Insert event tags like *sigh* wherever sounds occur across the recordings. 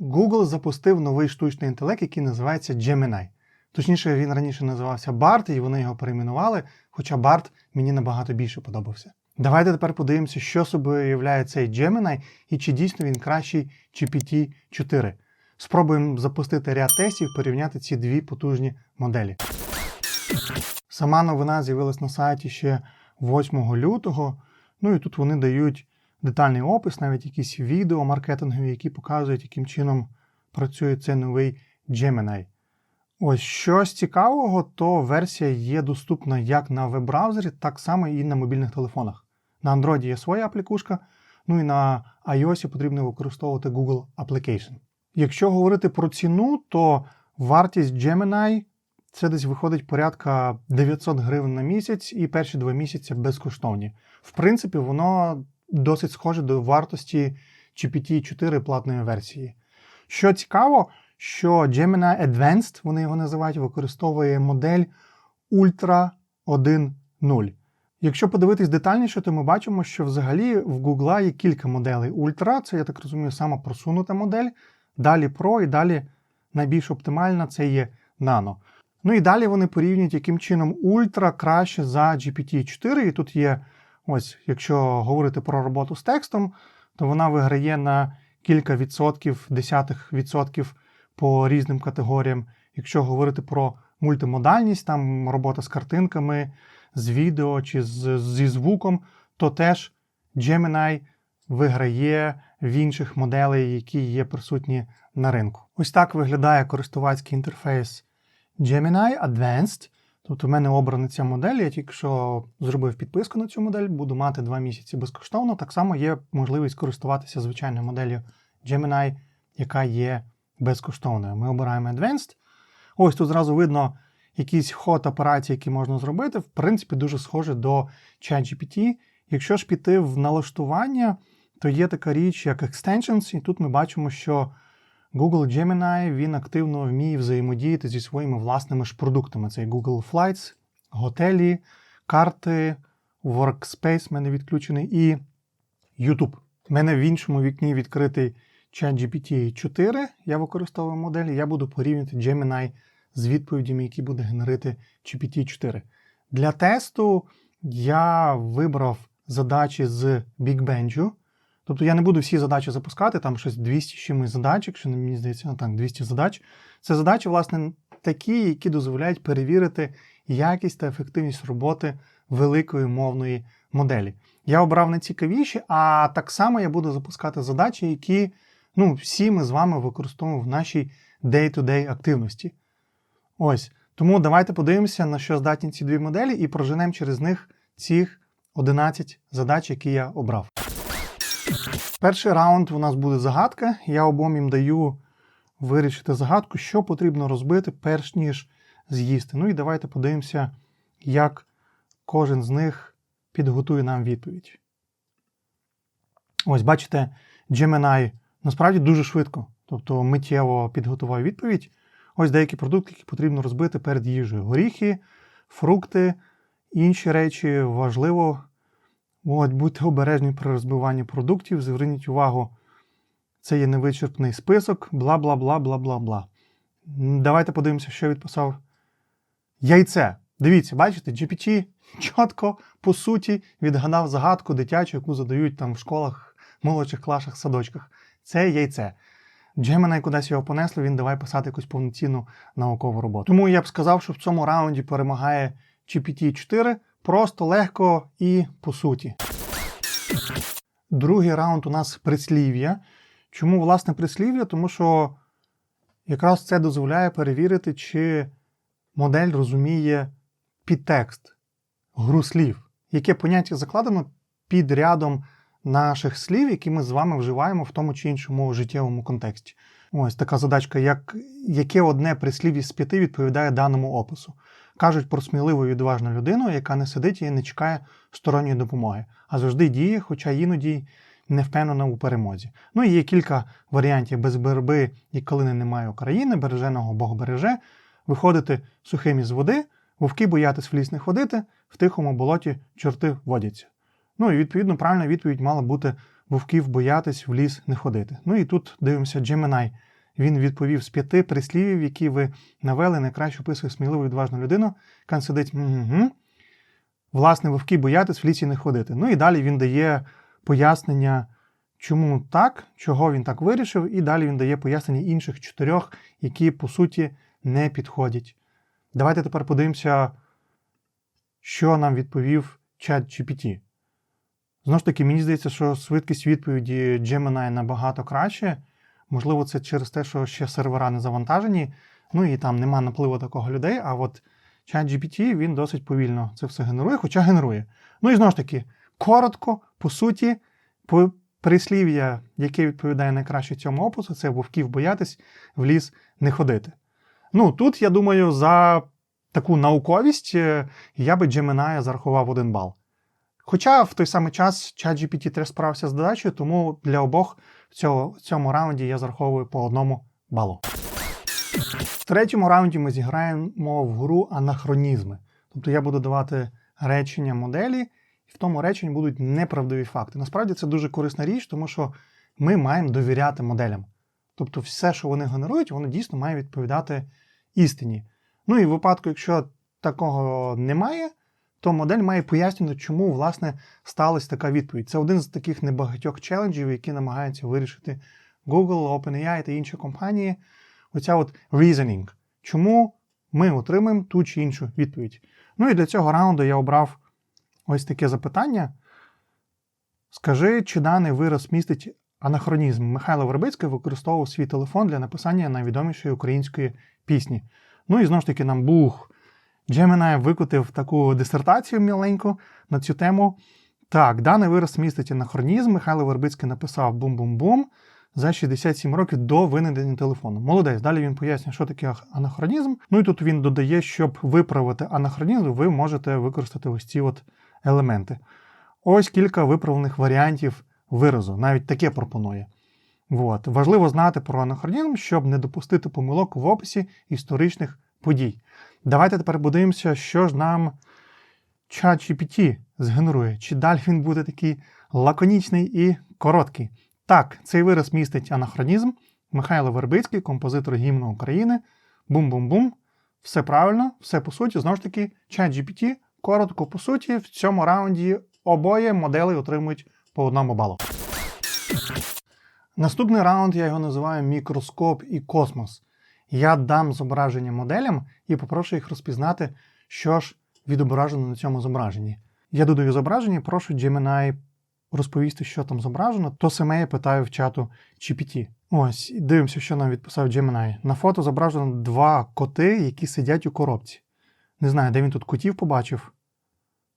Google запустив новий штучний інтелект, який називається Gemini. Точніше, він раніше називався BART, і вони його перейменували, хоча BART мені набагато більше подобався. Давайте тепер подивимося, що собою уявляє цей Gemini і чи дійсно він кращий GPT-4. Спробуємо запустити ряд тестів, порівняти ці дві потужні моделі. Сама новина з'явилась на сайті ще 8 лютого. Ну і тут вони дають детальний опис, навіть якісь відео маркетингові, які показують, яким чином працює цей новий Gemini. Ось щось цікавого, то версія є доступна як на веб-браузері, так само і на мобільних телефонах. На Android є своя аплікушка, ну і на iOS потрібно використовувати Google Application. Якщо говорити про ціну, то вартість Gemini це десь виходить порядка 900 гривень на місяць, і перші два місяці безкоштовні. В принципі, воно досить схоже до вартості GPT-4 платної версії. Що цікаво, що Gemini Advanced, вони його називають, використовує модель Ultra 1.0. Якщо подивитись детальніше, то ми бачимо, що взагалі в Google є кілька моделей Ultra, це, я так розумію, сама просунута модель. Далі Pro і далі найбільш оптимальна це є Nano. Ну і далі вони порівнюють, яким чином Ultra краще за GPT-4. І тут є, ось, якщо говорити про роботу з текстом, то вона виграє на кілька відсотків, десятих відсотків по різним категоріям. Якщо говорити про мультимодальність, там робота з картинками, з відео чи з, зі звуком, то теж Gemini виграє в інших моделей, які є присутні на ринку. Ось так виглядає користувацький інтерфейс Gemini Advanced. Тобто в мене обрана ця модель, я тільки що зробив підписку на цю модель, буду мати 2 місяці безкоштовно. Так само є можливість користуватися звичайною моделлю Gemini, яка є безкоштовною. Ми обираємо Advanced. Ось тут зразу видно якісь ход операції, які можна зробити. В принципі, дуже схоже до ChatGPT. Якщо ж піти в налаштування, то є така річ, як Extensions, і тут ми бачимо, що Google Gemini він активно вміє взаємодіяти зі своїми власними ж продуктами. Це Google Flights, готелі, карти, Workspace в мене відключений і YouTube. У мене в іншому вікні відкритий ChatGPT 4. Я використовую модель, я буду порівнювати Gemini з відповідями, які буде генерити GPT-4. Для тесту я вибрав задачі з Big Тобто я не буду всі задачі запускати, там щось 200 з чимось задач, якщо мені здається, ну так, 200 задач. Це задачі, власне, такі, які дозволяють перевірити якість та ефективність роботи великої мовної моделі. Я обрав найцікавіші, а так само я буду запускати задачі, які ну, всі ми з вами використовуємо в нашій day-to-day активності. Ось. Тому давайте подивимося, на що здатні ці дві моделі, і проженемо через них цих 11 задач, які я обрав. Перший раунд у нас буде загадка. Я обом їм даю вирішити загадку, що потрібно розбити, перш ніж з'їсти. Ну і давайте подивимося, як кожен з них підготує нам відповідь. Ось, бачите, Gemini насправді дуже швидко, тобто миттєво підготував відповідь. Ось деякі продукти, які потрібно розбити перед їжею. Горіхи, фрукти, інші речі важливо. От, будьте обережні при розбиванні продуктів, зверніть увагу, це є невичерпний список, бла бла бла бла бла бла. Давайте подивимося, що відписав. Яйце. Дивіться, бачите, GPT чітко, по суті, відгадав загадку дитячу, яку задають там в школах, молодших класах, садочках. Це яйце. Gemini кудись його понесли, він давай писати якусь повноцінну наукову роботу. Тому я б сказав, що в цьому раунді перемагає GPT-4 просто легко і по суті. Другий раунд у нас прислів'я. Чому, власне, прислів'я? Тому що якраз це дозволяє перевірити, чи модель розуміє підтекст, гру слів, яке поняття закладено під рядом наших слів, які ми з вами вживаємо в тому чи іншому життєвому контексті. Ось така задачка, як, яке одне прислів'я з п'яти відповідає даному опису. Кажуть про сміливу і відважну людину, яка не сидить і не чекає сторонньої допомоги, а завжди діє, хоча іноді не впевнена у перемозі. Ну і є кілька варіантів без берби і коли немає України, береженого Бог береже, виходити сухим із води, вовки боятись в ліс не ходити, в тихому болоті чорти водяться. Ну і відповідно правильна відповідь мала бути вовків боятись в ліс не ходити. Ну і тут дивимося, Gemini Він відповів з п'яти прислівів, які ви навели, найкраще описує сміливу відважну людину, яка сидить. Угу. Власне, вовки боятись в лісі не ходити. Ну і далі він дає пояснення, чому так, чого він так вирішив, і далі він дає пояснення інших чотирьох, які по суті не підходять. Давайте тепер подивимося, що нам відповів чат GPT. Знову ж таки, мені здається, що швидкість відповіді Gemini набагато краще. Можливо, це через те, що ще сервера не завантажені, ну і там нема напливу такого людей. А от ChatGPT він досить повільно це все генерує, хоча генерує. Ну і знову ж таки, коротко, по суті, по прислів'я, яке відповідає найкраще цьому опису, це вовків боятись, в ліс не ходити. Ну, тут, я думаю, за таку науковість е, я би Gemini зарахував один бал. Хоча в той самий час ChatGPT теж справився з задачею, тому для обох в цьому, в цьому раунді я зараховую по одному балу. В третьому раунді ми зіграємо в гру анахронізми. Тобто я буду давати речення моделі, і в тому реченні будуть неправдиві факти. Насправді це дуже корисна річ, тому що ми маємо довіряти моделям. Тобто, все, що вони генерують, воно дійсно має відповідати істині. Ну і в випадку, якщо такого немає, то модель має пояснювати, чому власне сталася така відповідь. Це один з таких небагатьох челенджів, які намагаються вирішити Google, OpenAI та інші компанії. Оця от reasoning. Чому ми отримаємо ту чи іншу відповідь? Ну і для цього раунду я обрав ось таке запитання. Скажи, чи даний вираз містить анахронізм? Михайло Вербицький використовував свій телефон для написання найвідомішої української пісні. Ну і знову ж таки, нам бух. Gemini викотив таку дисертацію міленьку на цю тему. Так, даний вираз містить анахронізм. Михайло Вербицький написав бум-бум-бум за 67 років до винайдення телефону. Молодець. Далі він пояснює, що таке анахронізм. Ну і тут він додає, щоб виправити анахронізм, ви можете використати ось ці от елементи. Ось кілька виправлених варіантів виразу. Навіть таке пропонує. От. Важливо знати про анахронізм, щоб не допустити помилок в описі історичних подій. Давайте тепер подивимося, що ж нам ChatGPT згенерує. Чи далі він буде такий лаконічний і короткий. Так, цей вираз містить анахронізм. Михайло Вербицький, композитор гімну України. Бум-бум-бум. Все правильно, все по суті. Знову ж таки, ChatGPT, коротко по суті, в цьому раунді обоє моделей отримують по одному балу. Наступний раунд я його називаю мікроскоп і космос. Я дам зображення моделям і попрошу їх розпізнати, що ж відображено на цьому зображенні. Я додаю зображення, прошу Gemini розповісти, що там зображено, то саме я питаю в чату GPT. Ось, дивимося, що нам відписав Gemini. На фото зображено два коти, які сидять у коробці. Не знаю, де він тут котів побачив,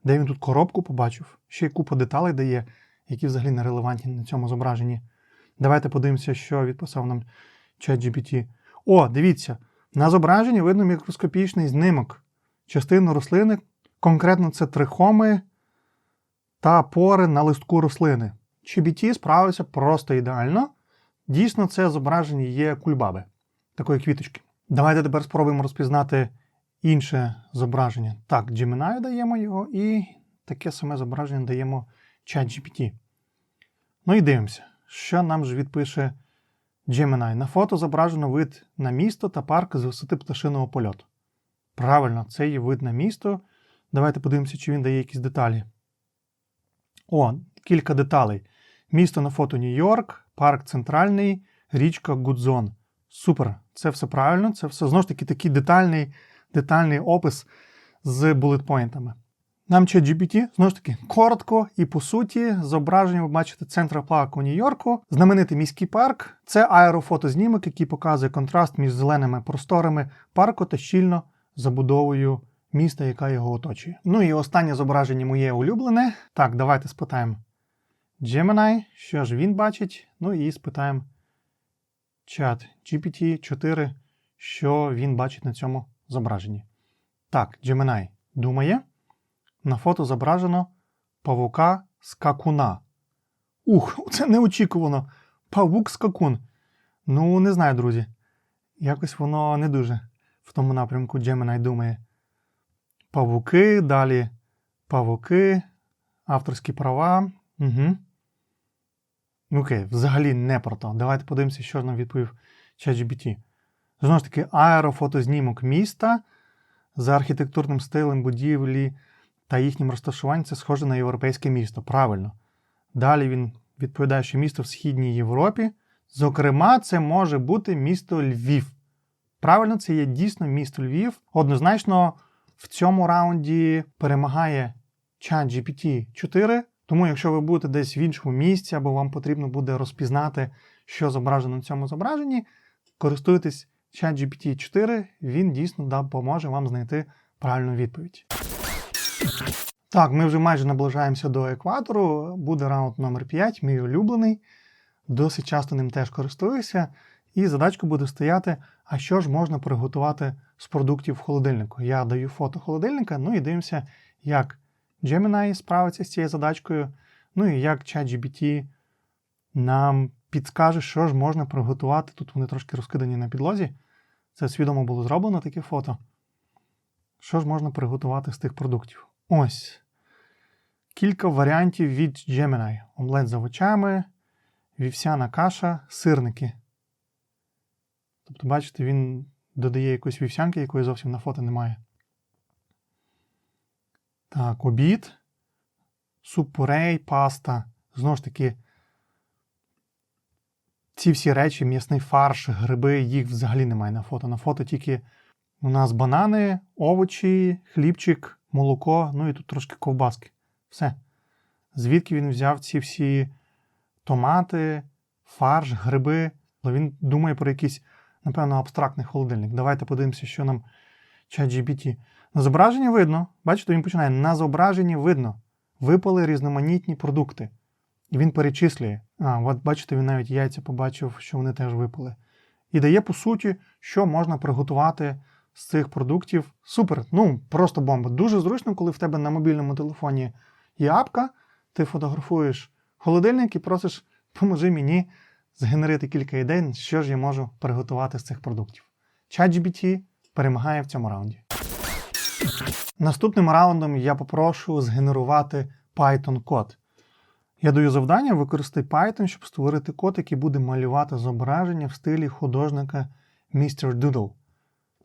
де він тут коробку побачив. Ще й купа деталей дає, які взагалі не релевантні на цьому зображенні. Давайте подивимося, що відписав нам ChatGPT. О, дивіться, на зображенні видно мікроскопічний знимок частини рослини. Конкретно це трихоми та пори на листку рослини. GBT справився просто ідеально. Дійсно, це зображення є кульбаби, такої квіточки. Давайте тепер спробуємо розпізнати інше зображення. Так, Gemini даємо його, і таке саме зображення даємо ChatGPT. Ну і дивимося, що нам ж відпише Gemini. На фото зображено вид на місто та парк з висоти пташиного польоту. Правильно, це є вид на місто. Давайте подивимося, чи він дає якісь деталі. О, кілька деталей. Місто на фото Нью-Йорк, парк центральний, річка Гудзон. Супер, це все правильно. Це все знову ж таки такий детальний детальний опис з булетпойнтами. Нам ChatGPT, знову ж таки, коротко і по суті, зображення ви бачите центр парку Нью-Йорку, знаменитий міський парк. Це аерофотознімок, який показує контраст між зеленими просторами парку та щільно забудовою міста, яка його оточує. Ну і останнє зображення моє улюблене. Так, давайте спитаємо Gemini, що ж він бачить. Ну і спитаємо чат GPT-4, що він бачить на цьому зображенні. Так, Gemini думає. На фото зображено павука скакуна. Ух, *laughs* це неочікувано. Павук скакун. Ну, не знаю, друзі. Якось воно не дуже в тому напрямку Gemini думає. Павуки, далі павуки, авторські права. Угу. Окей, взагалі не про то. Давайте подивимося, що нам відповів ChatGPT. Знову ж таки, аерофотознімок міста за архітектурним стилем будівлі та їхнім розташуванням це схоже на європейське місто. Правильно. Далі він відповідає, що місто в Східній Європі. Зокрема, це може бути місто Львів. Правильно, це є дійсно місто Львів. Однозначно, в цьому раунді перемагає ChatGPT 4. Тому, якщо ви будете десь в іншому місці, або вам потрібно буде розпізнати, що зображено на цьому зображенні, користуйтесь ChatGPT 4, він дійсно допоможе вам знайти правильну відповідь. Так, ми вже майже наближаємося до екватору. Буде раунд номер 5, мій улюблений. Досить часто ним теж користуюся. І задачка буде стояти: а що ж можна приготувати з продуктів в холодильнику? Я даю фото холодильника, ну і дивимося, як Gemini справиться з цією задачкою, ну і як ChatGPT нам підскаже, що ж можна приготувати. Тут вони трошки розкидані на підлозі. Це свідомо було зроблено таке фото. Що ж можна приготувати з тих продуктів? Ось. Кілька варіантів від Gemini. Омлет з овочами, вівсяна каша, сирники. Тобто, бачите, він додає якоїсь вівсянки, якої зовсім на фото немає. Так, обід, суп пурей, паста. Знову ж таки, ці всі речі, м'ясний фарш, гриби, їх взагалі немає на фото. На фото тільки у нас банани, овочі, хлібчик, молоко, ну і тут трошки ковбаски. Все. Звідки він взяв ці всі томати, фарш, гриби? Він думає про якийсь, напевно, абстрактний холодильник. Давайте подивимося, що нам ChatGPT. На зображенні видно, бачите, він починає. На зображенні видно. Випали різноманітні продукти. І він перечислює. А, от бачите, він навіть яйця побачив, що вони теж випали. І дає, по суті, що можна приготувати з цих продуктів. Супер, ну просто бомба. Дуже зручно, коли в тебе на мобільному телефоні є апка, ти фотографуєш холодильник і просиш, поможи мені згенерити кілька ідей, що ж я можу приготувати з цих продуктів. ChatGPT перемагає в цьому раунді. Наступним раундом я попрошу згенерувати Python-код. Я даю завдання використати Python, щоб створити код, який буде малювати зображення в стилі художника Mr. Doodle.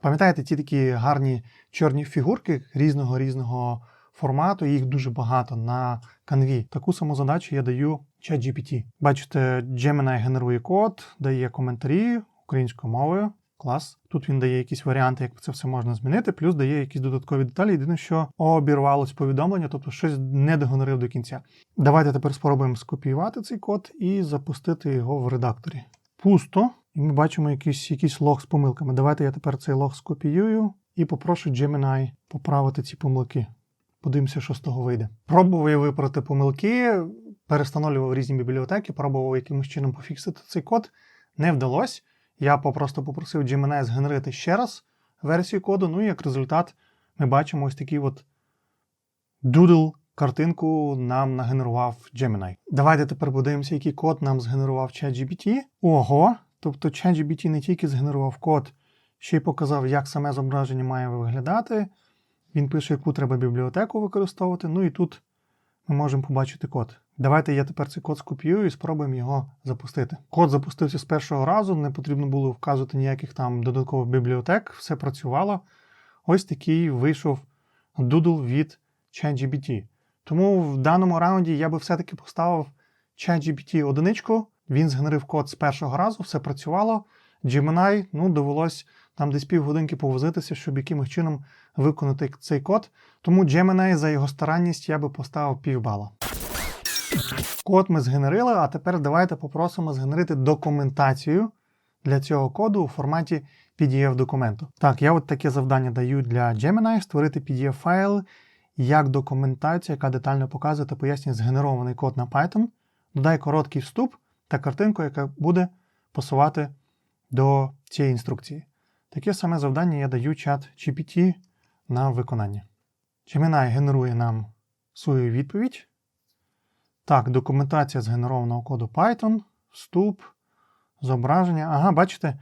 Пам'ятаєте, ті такі гарні чорні фігурки різного різного формату, їх дуже багато на канві. Таку саму задачу я даю ChatGPT. Бачите, Gemini генерує код, дає коментарі українською мовою. Клас. Тут він дає якісь варіанти, як це все можна змінити, плюс дає якісь додаткові деталі. Єдине, що обірвалось повідомлення, тобто щось не догонорив до кінця. Давайте тепер спробуємо скопіювати цей код і запустити його в редакторі. Пусто, і ми бачимо якийсь, якийсь лог з помилками. Давайте я тепер цей лог скопіюю і попрошу Gemini поправити ці помилки. Подивимося, що з того вийде. Пробував я виправити помилки, перестановлював різні бібліотеки, пробував якимось чином пофіксити цей код. Не вдалося. Я попросту попросив Gemini згенерити ще раз версію коду. Ну і як результат, ми бачимо ось такий от doodle картинку нам нагенерував Gemini. Давайте тепер подивимося, який код нам згенерував ChatGPT. Ого! Тобто ChatGPT не тільки згенерував код, ще й показав, як саме зображення має виглядати. Він пише, яку треба бібліотеку використовувати. Ну і тут ми можемо побачити код. Давайте я тепер цей код скопіюю і спробуємо його запустити. Код запустився з першого разу, не потрібно було вказувати ніяких там додаткових бібліотек, все працювало. Ось такий вийшов Doodle від ChatGPT. Тому в даному раунді я би все-таки поставив ChatGPT одиничку. Він згенерив код з першого разу, все працювало. Gemini, ну, довелось там десь півгодинки повозитися, щоб якимось чином виконати цей код. Тому Gemini за його старанність я би поставив півбала. Код ми згенерили, а тепер давайте попросимо згенерити документацію для цього коду у форматі PDF-документу. Так, я от таке завдання даю для Gemini створити PDF-файл як документація, яка детально показує та пояснює згенерований код на Python. Додай короткий вступ та картинку, яка буде пасувати до цієї інструкції. Таке саме завдання я даю чат GPT на виконання. Gemini генерує нам свою відповідь. Так, документація згенерованого коду Python, вступ, зображення. Ага, бачите,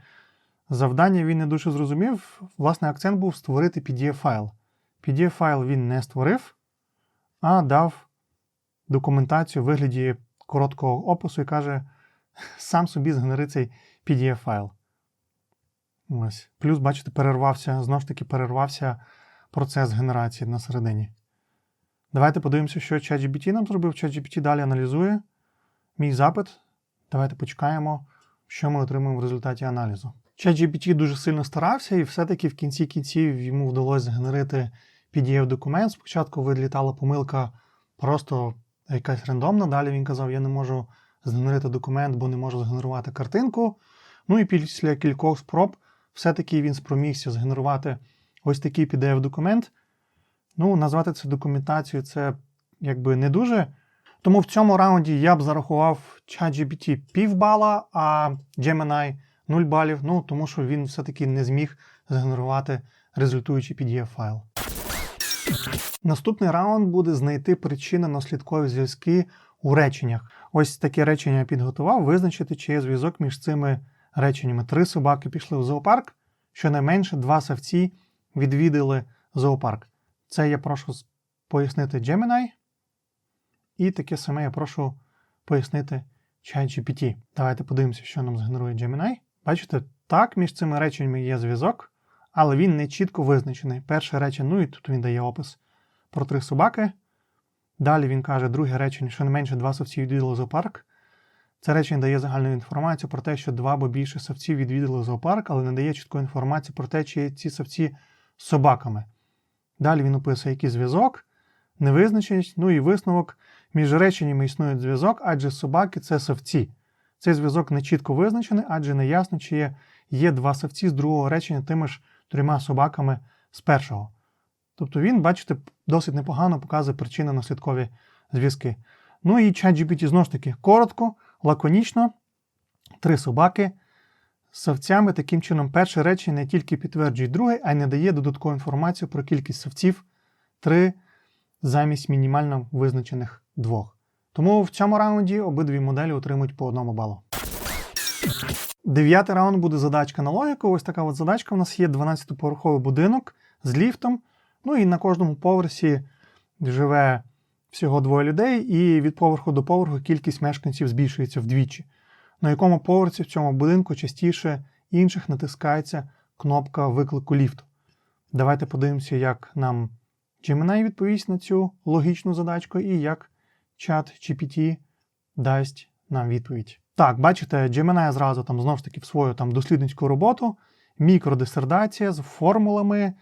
завдання він не дуже зрозумів. Власне, акцент був створити PDF-файл. PDF-файл він не створив, а дав документацію в вигляді короткого опису і каже: сам собі згенери цей PDF-файл. Ось. Плюс, бачите, перервався, знову ж таки, перервався процес генерації на середині. Давайте подивимося, що ChatGPT нам зробив. ChatGPT далі аналізує мій запит. Давайте почекаємо, що ми отримаємо в результаті аналізу. ChatGPT дуже сильно старався, і все-таки в кінці кінців йому вдалося згенерити PDF-документ. Спочатку вилітала помилка просто якась рандомна. Далі він казав, я не можу згенерити документ, бо не можу згенерувати картинку. Ну і після кількох спроб все-таки він спромігся згенерувати ось такий PDF-документ. Ну, назвати це документацією це якби не дуже. Тому в цьому раунді я б зарахував ChatGPT півбала, а Gemini 0 балів. Ну, тому що він все-таки не зміг згенерувати результуючий PDF-файл. Наступний раунд буде знайти причинно-наслідкові зв'язки у реченнях. Ось таке речення я підготував, визначити, чи є зв'язок між цими реченнями. Три собаки пішли в зоопарк, щонайменше два савці відвідали зоопарк. Це я прошу пояснити Gemini. І таке саме я прошу пояснити ChatGPT. Давайте подивимося, що нам згенерує Gemini. Бачите, так, між цими реченнями є зв'язок, але він не чітко визначений. Перше речення, ну і тут він дає опис про три собаки. Далі він каже, друге речення, що не менше два савці відвідали зоопарк. Це речення дає загальну інформацію про те, що два або більше савців відвідали зоопарк, але не дає чіткої інформації про те, чи є ці савці собаками. Далі він описує, який зв'язок, невизначеність, ну і висновок. Між реченнями існує зв'язок, адже собаки це савці. Цей зв'язок не чітко визначений, адже не ясно, чи є, є два савці з другого речення тими ж трьома собаками з першого. Тобто він, бачите, досить непогано показує причинно-наслідкові зв'язки. Ну і ChatGPT знову ж таки коротко, лаконічно, три собаки з савцями. Таким чином, перше речення не тільки підтверджує друге, а й не дає додаткову інформацію про кількість савців три замість мінімально визначених двох. Тому в цьому раунді обидві моделі отримують по одному балу. Дев'ятий раунд буде задачка на логіку. Ось така от задачка. У нас є 12-поверховий будинок з ліфтом. Ну і на кожному поверсі живе всього двоє людей, і від поверху до поверху кількість мешканців збільшується вдвічі. На якому поверсі в цьому будинку частіше інших натискається кнопка виклику ліфту. Давайте подивимося, як нам Gemini відповість на цю логічну задачку і як чат GPT дасть нам відповідь. Так, бачите, Gemini зразу там знову ж таки в свою там дослідницьку роботу, мікродисертація з формулами.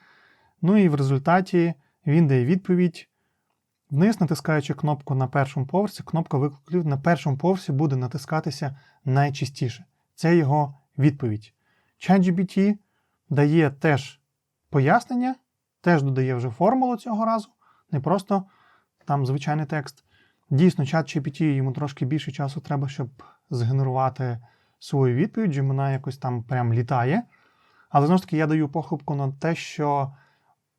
Ну і в результаті він дає відповідь. Вниз, натискаючи кнопку на першому поверсі, кнопка виклику на першому поверсі буде натискатися найчастіше. Це його відповідь. ChatGPT дає теж пояснення, теж додає вже формулу цього разу, не просто там звичайний текст. Дійсно, ChatGPT йому трошки більше часу треба, щоб згенерувати свою відповідь. Gemini якось там прям літає. Але знову ж таки, я даю похибку на те, що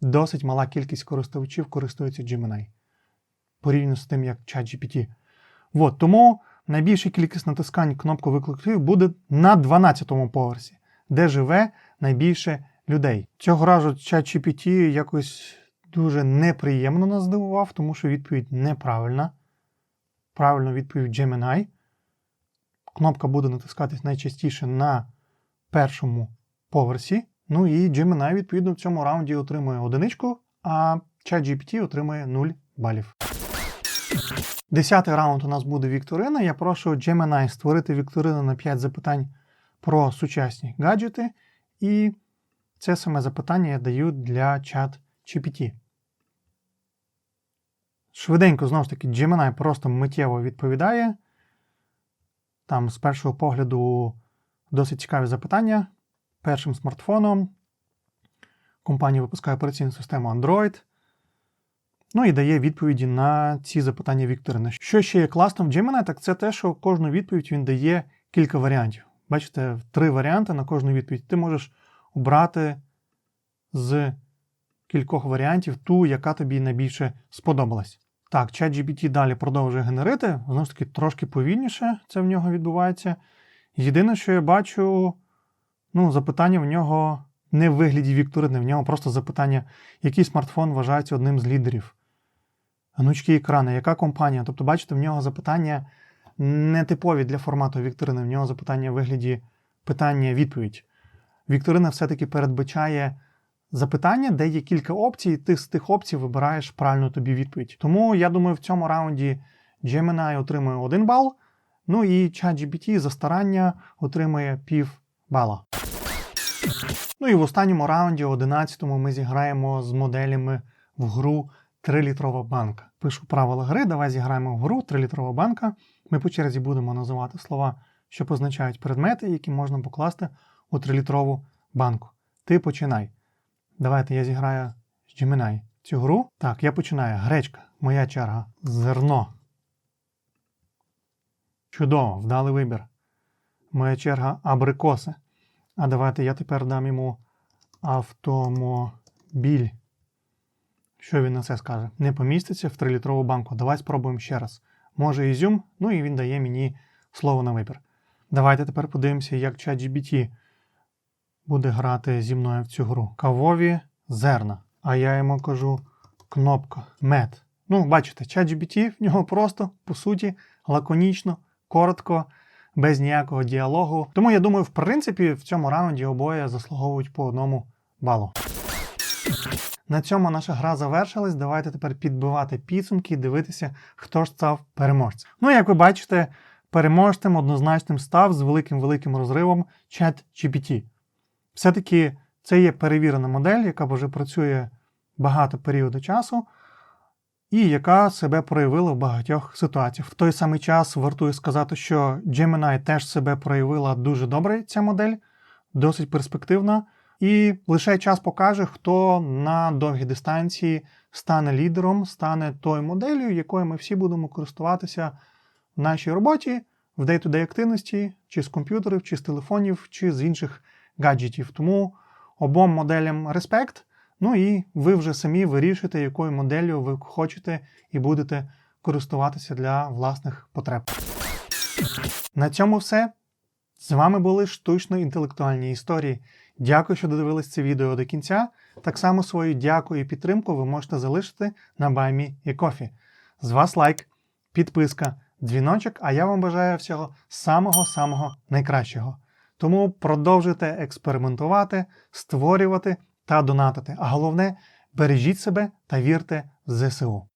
досить мала кількість користувачів користуються Gemini порівняно з тим, як ChatGPT. От, тому найбільша кількість натискань кнопку викликів буде на 12-му поверсі, де живе найбільше людей. Цього разу ChatGPT якось дуже неприємно нас здивував, тому що відповідь неправильна. Правильно відповідь Gemini. Кнопка буде натискатись найчастіше на першому поверсі. Ну і Gemini, відповідно, в цьому раунді отримує одиничку, а ChatGPT отримує 0 балів. Десятий раунд у нас буде вікторина. Я прошу Gemini створити вікторину на 5 запитань про сучасні гаджети. І це саме запитання я даю для чат GPT. Швиденько, знову ж таки, Gemini просто миттєво відповідає. Там з першого погляду досить цікаві запитання. Першим смартфоном. Компанія випускає операційну систему Android. Ну і дає відповіді на ці запитання Вікторини. Що ще є класно в Gemini, так це те, що кожну відповідь він дає кілька варіантів. Бачите, три варіанти на кожну відповідь. Ти можеш обрати з кількох варіантів ту, яка тобі найбільше сподобалась. Так, ChatGPT далі продовжує генерити. Знову ж таки, трошки повільніше це в нього відбувається. Єдине, що я бачу, ну, запитання в нього не в вигляді Вікторини, в нього просто запитання, який смартфон вважається одним з лідерів. Гнучкі екрани, яка компанія? Тобто, бачите, в нього запитання не типові для формату Вікторини, в нього запитання в вигляді питання-відповідь. Вікторина все-таки передбачає запитання, де є кілька опцій, і ти з тих опцій вибираєш правильну тобі відповідь. Тому я думаю, в цьому раунді Gemini отримує 1 бал, ну і ChatGPT за старання отримує пів бала. Ну і в останньому раунді, 11-му, ми зіграємо з моделями в гру 3-літрова банка. Пишу правила гри, давай зіграємо в гру 3-літрова банка. Ми по черзі будемо називати слова, що позначають предмети, які можна покласти у 3-літрову банку. Ти починай. Давайте я зіграю з Gemini цю гру. Так, я починаю. Гречка, моя черга. Зерно. Чудово, вдалий вибір. Моя черга абрикоси. А давайте я тепер дам йому автомобіль. Що він на це скаже? Не поміститься в 3-літрову банку. Давай спробуємо ще раз. Може ізюм, ну і він дає мені слово на вибір. Давайте тепер подивимося, як ChatGPT буде грати зі мною в цю гру. Кавові зерна. А я йому кажу кнопка мед. Ну, бачите, ChatGPT в нього просто, по суті, лаконічно, коротко, без ніякого діалогу. Тому я думаю, в принципі, в цьому раунді обоє заслуговують по одному балу. На цьому наша гра завершилась. Давайте тепер підбивати підсумки і дивитися, хто ж став переможцем. Ну, як ви бачите, переможцем однозначним став з великим-великим розривом ChatGPT. Все-таки це є перевірена модель, яка вже працює багато періоду часу, і яка себе проявила в багатьох ситуаціях. В той самий час вартує сказати, що Gemini теж себе проявила дуже добре, ця модель, досить перспективна. І лише час покаже, хто на довгій дистанції стане лідером, стане тою моделлю, якою ми всі будемо користуватися в нашій роботі, в day-to-day активності, чи з комп'ютерів, чи з телефонів, чи з інших гаджетів. Тому обом моделям респект. Ну і ви вже самі вирішите, якою моделлю ви хочете і будете користуватися для власних потреб. На цьому все. З вами були штучно-інтелектуальні історії. Дякую, що додивились це відео до кінця. Так само свою дякую і підтримку ви можете залишити на Баймі і Кофі. З вас лайк, підписка, дзвіночок, а я вам бажаю всього самого-самого найкращого. Тому продовжуйте експериментувати, створювати та донатити. А головне, бережіть себе та вірте в ЗСУ.